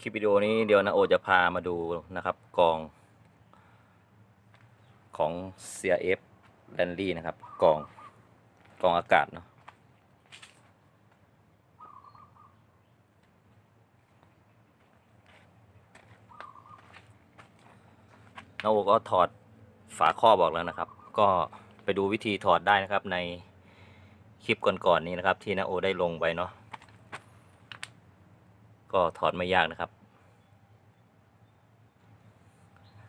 คลิปวิดีโอนี้เดี๋ยวนะโอจะพามาดูนะครับกอง ของ CRF l a n d y นะครับกองกองอากาศเนาะนาโอก็ถอดฝาครอบออกแล้วนะครับ ก็ไปดูวิธีถอดได้นะครับในคลิปก่อนๆนี้นะครับ ที่นาโอได้ลงไว้เนาะ ก็ถอดไม่ยากนะครับ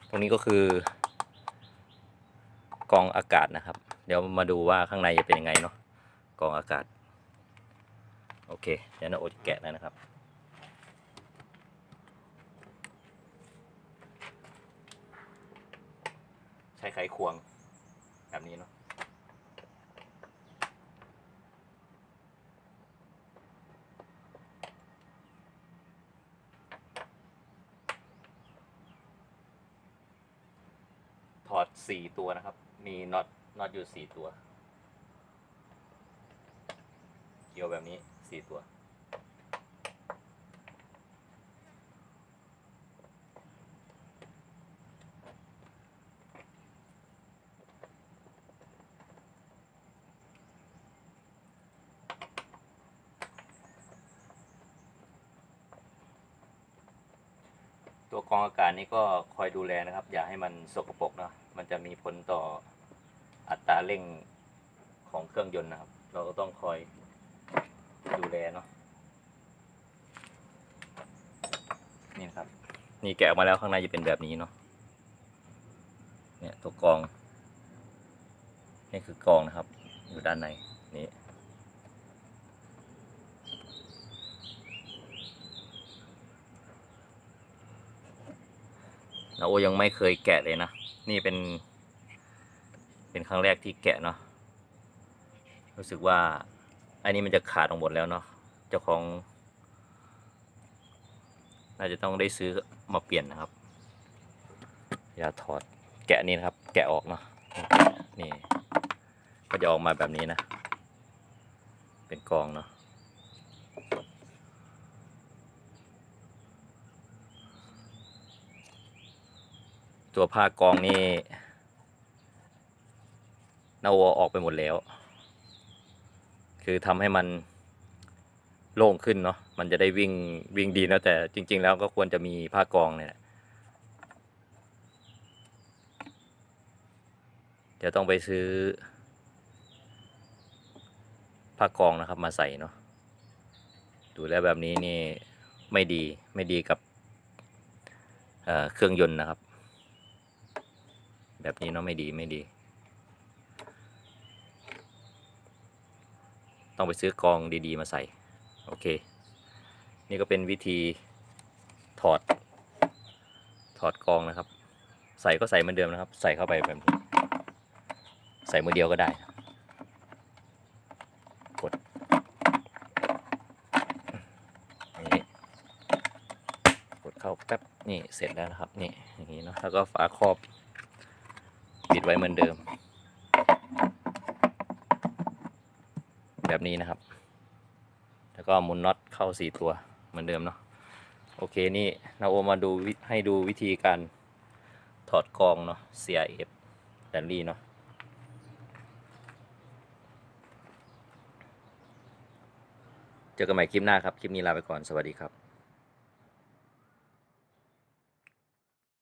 ตรงนี้ก็คือกองอากาศนะครับ เดี๋ยวมาดูว่าข้างในจะเป็นยังไงเนาะกองอากาศ โอเค เดี๋ยวนาโอจะแกะแล้วนะครับใช้ไขควงแบบนี้เนาะ ถอดสี่ตัวนะครับ มีน็อตน็อตอยู่สี่ตัว เกี่ยวแบบนี้สี่ตัว ตัวกรองอากาศนี้ก็คอยดูแลนะครับ อย่าให้มันสกปรกเนาะ มันจะมีผลต่ออัตราเร่งของเครื่องยนต์นะครับ เราก็ต้องคอยดูแลเนาะนี่นครับ นี่แกะออกมาแล้วข้างในจะเป็นแบบนี้เนาะเนี่ยตัวกรอง นี่คือกรองนะครับ อยู่ด้านในนี้ นาโอยังไม่เคยแกะเลยนะ นี่เป็น เป็นครั้งแรกที่แกะเนาะ รู้สึกว่า อันนี้มันจะขาดออกหมดแล้วเนาะ เจ้าของน่าจะต้องได้ซื้อมาเปลี่ยนนะครับ อย่าถอดแกะนี่นะครับ แกะออกเนาะ นี่ ก็จะออกมาแบบนี้นะ เป็นกองเนาะ ตัวผ้ากองนี่นาโอออกไปหมดแล้ว คือทำให้มันโล่งขึ้นเนาะมันจะได้วิ่งวิ่งดีนะแต่จริง ๆ แล้วก็ควรจะมีผ้ากองเนี่ยแหละต้องไปซื้อ ผ้ากองนะครับมาใส่เนาะดูแล้วแบบนี้นี่ไม่ดีไม่ดีกับเเครื่องยนต์นะครับ แบบนี้เนาะไม่ดีไม่ดี ต้องไปซื้อกองดีๆ มาใส่ โอเค นี่ก็เป็นวิธีถอด ถอดกองนะครับ ใส่ก็ใส่เหมือนเดิมนะครับ ใส่เข้าไปแบบนี้ใส่มือเดียวก็ได้กดนี่กดเข้าแป๊บนี่เสร็จแล้วนะครับ นี่อย่างนี้เนาะแล้วก็ฝาครอบ ปิดไว้เหมือนเดิม แบบนี้นะครับ แล้วก็หมุนน็อตเข้าสี่ตัวเหมือนเดิมเนาะโอเคนี่นาโอมาดูให้ดูวิธีการถอดกองเนาะ CRF แดนลี่เนาะเจอกันใหม่คลิปหน้าครับ คลิปนี้ลาไปก่อนสวัสดีครับ